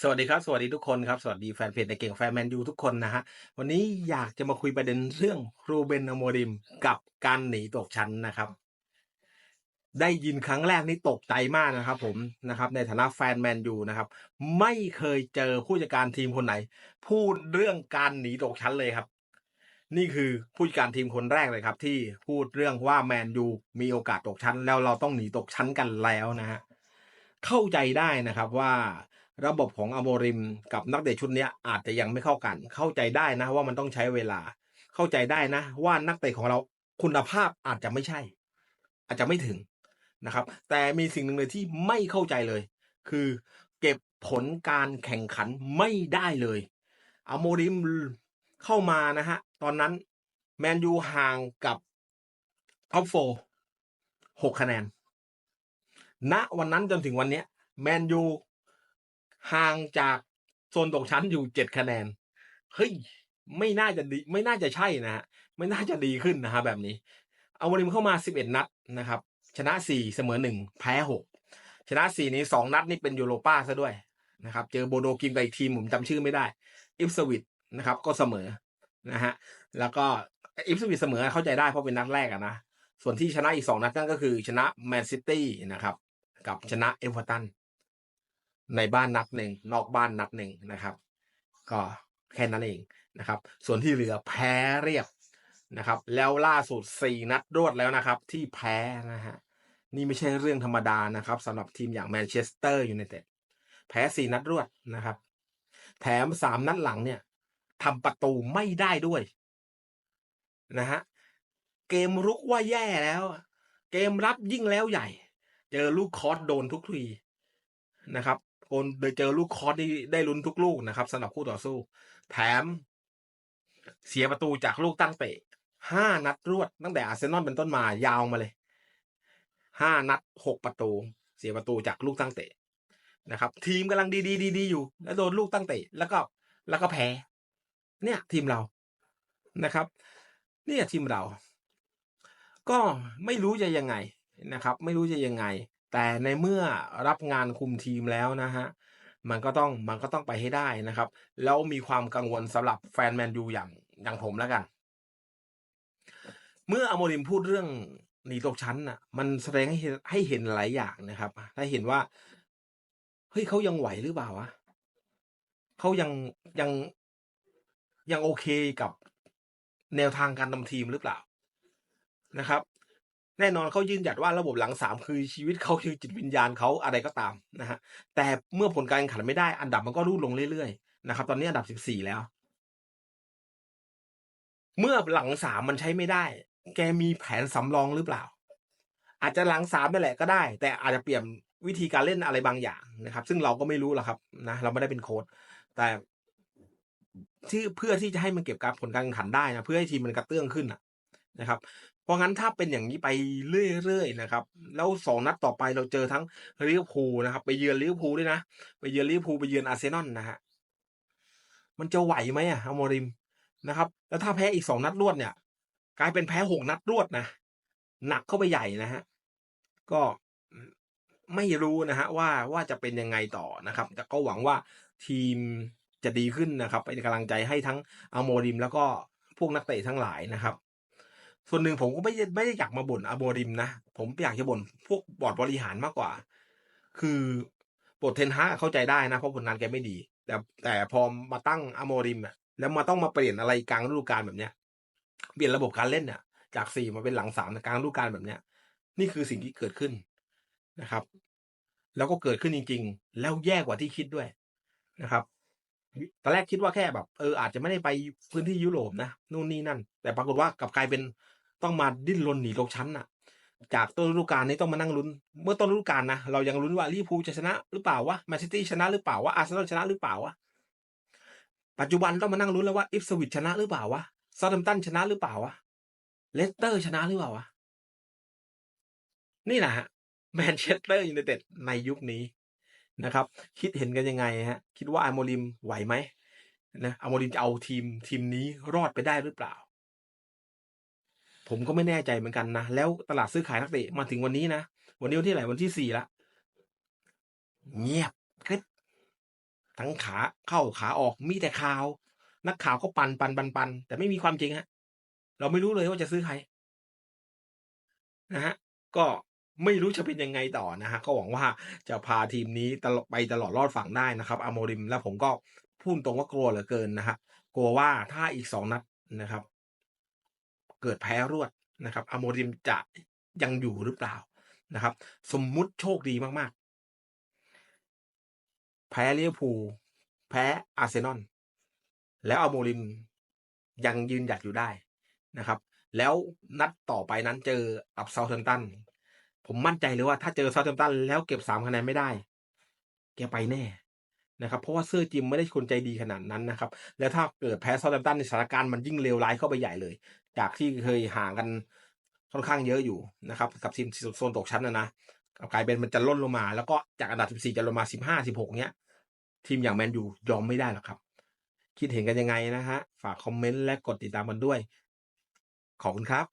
สวัสดีครับ สวัสดีทุกคนครับ สวัสดีแฟนเพจในเก่งแฟนแมนยูทุกคนนะฮะ วันนี้อยากจะมาคุยประเด็นเรื่องรูเบนอโมริมกับการหนีตกชั้นนะครับ ได้ยินครั้งแรกนี่ตกใจมากนะครับ ผมนะครับ ในฐานะแฟนแมนยูนะครับ ไม่เคยเจอผู้จัดการทีมคนไหน พูดเรื่องการหนีตกชั้นเลยครับ นี่คือผู้จัดการทีมคนแรกเลยครับ ที่พูดเรื่องว่าแมนยูมีโอกาสตกชั้น แล้วเราต้องหนีตกชั้นกันแล้วนะฮะเข้าใจได้นะครับว่า ระบบของอโมริมกับนักเตะชุดนี้อาจจะยังไม่เข้ากัน เข้าใจได้นะว่ามันต้องใช้เวลา เข้าใจได้นะ ว่านักเตะของเราคุณภาพอาจจะไม่ใช่ อาจจะไม่ถึงนะครับ แต่มีสิ่งหนึ่งเลยที่ไม่เข้าใจเลย คือเก็บผลการแข่งขันไม่ได้เลยอโมริมเข้ามานะฮะ ตอนนั้นแมนยูห่างกับท็อปโฟหกคะแนนณวันนั้นจนถึงวันนี้แมนยู ห่างจากโซนตกชั้นอยู่เจ็ดคะแนน เฮ้ย ไม่น่าจะดี ไม่น่าจะใช่นะฮะ ไม่น่าจะดีขึ้นนะฮะแบบนี้ เอาวอลิมเข้ามาสิบเอ็ดนัดนะครับ ชนะสี่เสมอหนึ่งแพ้หกชนะสี่นี้สองนัดนี่เป็นยูโรป้าซะด้วยนะครับ เจอโบโดกิมกับอีกทีมผมจำชื่อไม่ได้ อิฟสวิตนะครับ ก็เสมอนะฮะ แล้วก็อิฟสวิตเสมอเข้าใจได้เพราะเป็นนัดแรกอะนะ ส่วนที่ชนะอีกสองนัดนั่นก็คือชนะแมนซิตี้นะครับ กับชนะเอเวอร์ตัน ในบ้านนัดหนึ่งนอกบ้านนัดหนึ่งนะครับ ก็แค่นั้นเองนะครับ ส่วนที่เหลือแพ้เรียบนะครับ แล้วล่าสุดสี่นัดรวดแล้วนะครับ ที่แพ้นะฮะนี่ไม่ใช่เรื่องธรรมดานะครับสำหรับทีมอย่างแมนเชสเตอร์ยูไนเต็ดแพ้สี่นัดรวดนะครับ แถมสามนัดหลังเนี่ยทำประตูไม่ได้ด้วยนะฮะเกมรุกว่าแย่แล้ว เกมรับยิ่งแล้วใหญ่ เจอลูกคอร์สโดนทุกทีนะครับ โนโดยเจอลูกคอร์สที่ได้ลุ้นทุกลูกนะครับสำหรับคู่ต่อสู้ แถม เสียประตูจากลูกตั้งเตะห้านัดรวดตั้งแต่อาร์เซนอลเป็นต้นมายาวมาเลยห้านัดหกประตู เสียประตูจากลูกตั้งเตะนะครับ ทีมกำลังดีดีดีดีอยู่ แล้วโดนลูกตั้งเตะแล้วก็แล้วก็แพ้ เนี่ย ทีมเรานะครับ เนี่ยทีมเรา ก็ไม่รู้จะยังไงนะครับ ไม่รู้จะยังไง แต่ในเมื่อรับงานคุมทีมแล้วนะฮะมันก็ต้องมันก็ต้องไปให้ได้นะครับ แล้วมีความกังวลสำหรับแฟนแมนยูอย่างอย่างผมแล้วกัน เมื่ออโมริมพูดเรื่องหนีตกชั้นน่ะ มันแสดงให้ให้เห็นหลายอย่างนะครับให้เห็นว่าเฮ้ยเขายังไหวหรือเปล่าวะเขายังยังยังโอเคกับแนวทางการนำทีมหรือเปล่านะครับ แน่นอนเขายืนหยัดว่าระบบหลังสามคือชีวิตเขาคือจิตวิญญาณเขาอะไรก็ตามนะฮะแต่เมื่อผลการแข่งขันไม่ได้อันดับมันก็รูดลงเรื่อยๆนะครับ ตอนนี้อันดับสิบสี่แล้ว เมื่อหลังสามมันใช้ไม่ได้ แกมีแผนสำรองหรือเปล่า อาจจะหลังสามนั่นแหละก็ได้ แต่อาจจะเปลี่ยนวิธีการเล่นอะไรบางอย่างนะครับ ซึ่งเราก็ไม่รู้หรอกครับนะเราไม่ได้เป็นโค้ดแต่ที่เพื่อที่จะให้มันเก็บการผลการแข่งขันได้นะเพื่อให้ทีมมันกระเตื้องขึ้น นะครับ เพราะงั้นถ้าเป็นอย่างนี้ไปเรื่อยๆนะครับ แล้วสองนัดต่อไปเราเจอทั้งลิเวอร์พูลนะครับ ไปเยือนลิเวอร์พูลด้วยนะ ไปเยือนลิเวอร์พูลไปเยือนอาร์เซนอลนะฮะ มันจะไหวไหมอะอโมริมนะครับ แล้วถ้าแพ้อีกสองนัดรวดเนี่ย กลายเป็นแพ้หกนัดรวดนะ หนักเข้าไปใหญ่นะฮะ ก็ไม่รู้นะฮะว่าว่าจะเป็นยังไงต่อนะครับ แต่ก็หวังว่าทีมจะดีขึ้นนะครับ เป็นกำลังใจให้ทั้งอโมริมแล้วก็พวกนักเตะทั้งหลายนะครับ ส่วนหนึ่งผมก็ไม่ไม่ได้อยากมาบ่นอโมริมนะ ผมอยากจะบ่นพวกบอร์ดบริหารมากกว่า คือบทเทนฮาเข้าใจได้นะ เพราะผลงานแกไม่ดี แต่แต่พอมาตั้งอโมริมอะแล้วมาต้องมาเปลี่ยนอะไรกลางฤดูกาลแบบเนี้ย เปลี่ยนระบบการเล่นเนี่ยจากสี่มาเป็นหลังสามกลางฤดูกาลแบบเนี้ย นี่คือสิ่งที่เกิดขึ้นนะครับ แล้วก็เกิดขึ้นจริง ๆ แล้วแย่กว่าที่คิดด้วยนะครับตอนแรกคิดว่าแค่แบบ เอออาจจะไม่ได้ไปพื้นที่ยุโรปนะนู่นนี่นั่น แต่ปรากฏว่ากลับกลายเป็น ต้องมาดิ้นรนหนีตกชั้นน่ะ จากต้นฤดูกาลนี้ต้องมานั่งลุ้น เมื่อต้นฤดูกาลนะเรายังลุ้นว่าลิเวอร์พูลจะชนะหรือเปล่าวะแมนซิตี้ชนะหรือเปล่าวะอาร์เซนอลชนะหรือเปล่าวะปัจจุบันต้องมานั่งลุ้นแล้วว่าอิฟสวิตชนะหรือเปล่าวะซาดัมตันชนะหรือเปล่าวะเลสเตอร์ชนะหรือเปล่าวะนี่แหละฮะแมนเชสเตอร์ยูไนเต็ดในยุคนี้นะครับ คิดเห็นกันยังไงฮะ คิดว่าอาโมริมไหวไหมนะอาโมริมจะเอาทีมทีมนี้รอดไปได้หรือเปล่า ผมก็ไม่แน่ใจเหมือนกันนะ แล้วตลาดซื้อขายนักเตะมาถึงวันนี้นะ วันนี้วันที่ไหนวันที่สี่ละ เงียบกริบทั้งขาเข้าขาออกมีแต่ข่าว นักข่าวก็ปันปันปันปันแต่ไม่มีความจริงฮะ เราไม่รู้เลยว่าจะซื้อใครนะฮะก็ไม่รู้จะเป็นยังไงต่อนะฮะก็หวังว่าจะพาทีมนี้ตลอดไปตลอดรอดฝั่งได้นะครับอโมริม แล้วผมก็พูดตรงว่ากลัวเหลือเกินนะฮะกลัวว่าถ้าอีกสองนัดนะครับ เกิดแพ้รวดนะครับอโมริมจะยังอยู่หรือเปล่านะครับ สมมุติโชคดีมากๆ แพ้ลิเวอร์พูแพ้อาร์เซนอลแล้วอโมริมยังยืนหยัดอยู่ได้นะครับ แล้วนัดต่อไปนั้นเจอกับเซาท์แฮมป์ตันผมมั่นใจเลยว่าถ้าเจอเซาท์แฮมตันแล้วเก็บสามคะแนนไม่ได้ แกไปแน่นะครับเพราะว่าเสื้อจิมไม่ได้คนใจดีขนาดนั้นนะครับ แล้วถ้าเกิดแพ้เซาท์แฮมป์ตันในสถานการณ์มันยิ่งเลวร้ายเข้าไปใหญ่เลย จากที่เคยห่างกันค่อนข้างเยอะอยู่นะครับ กับทีมโซนตกชั้นนะนะกลายเป็นมันจะล่นลงมา แล้วก็จากอันดับ 14 จะลงมา 15 16 เนี้ย ทีมอย่างแมนยูยอมไม่ได้หรอกครับ คิดเห็นกันยังไงนะฮะ ฝากคอมเมนต์และกดติดตามกันด้วย ขอบคุณครับ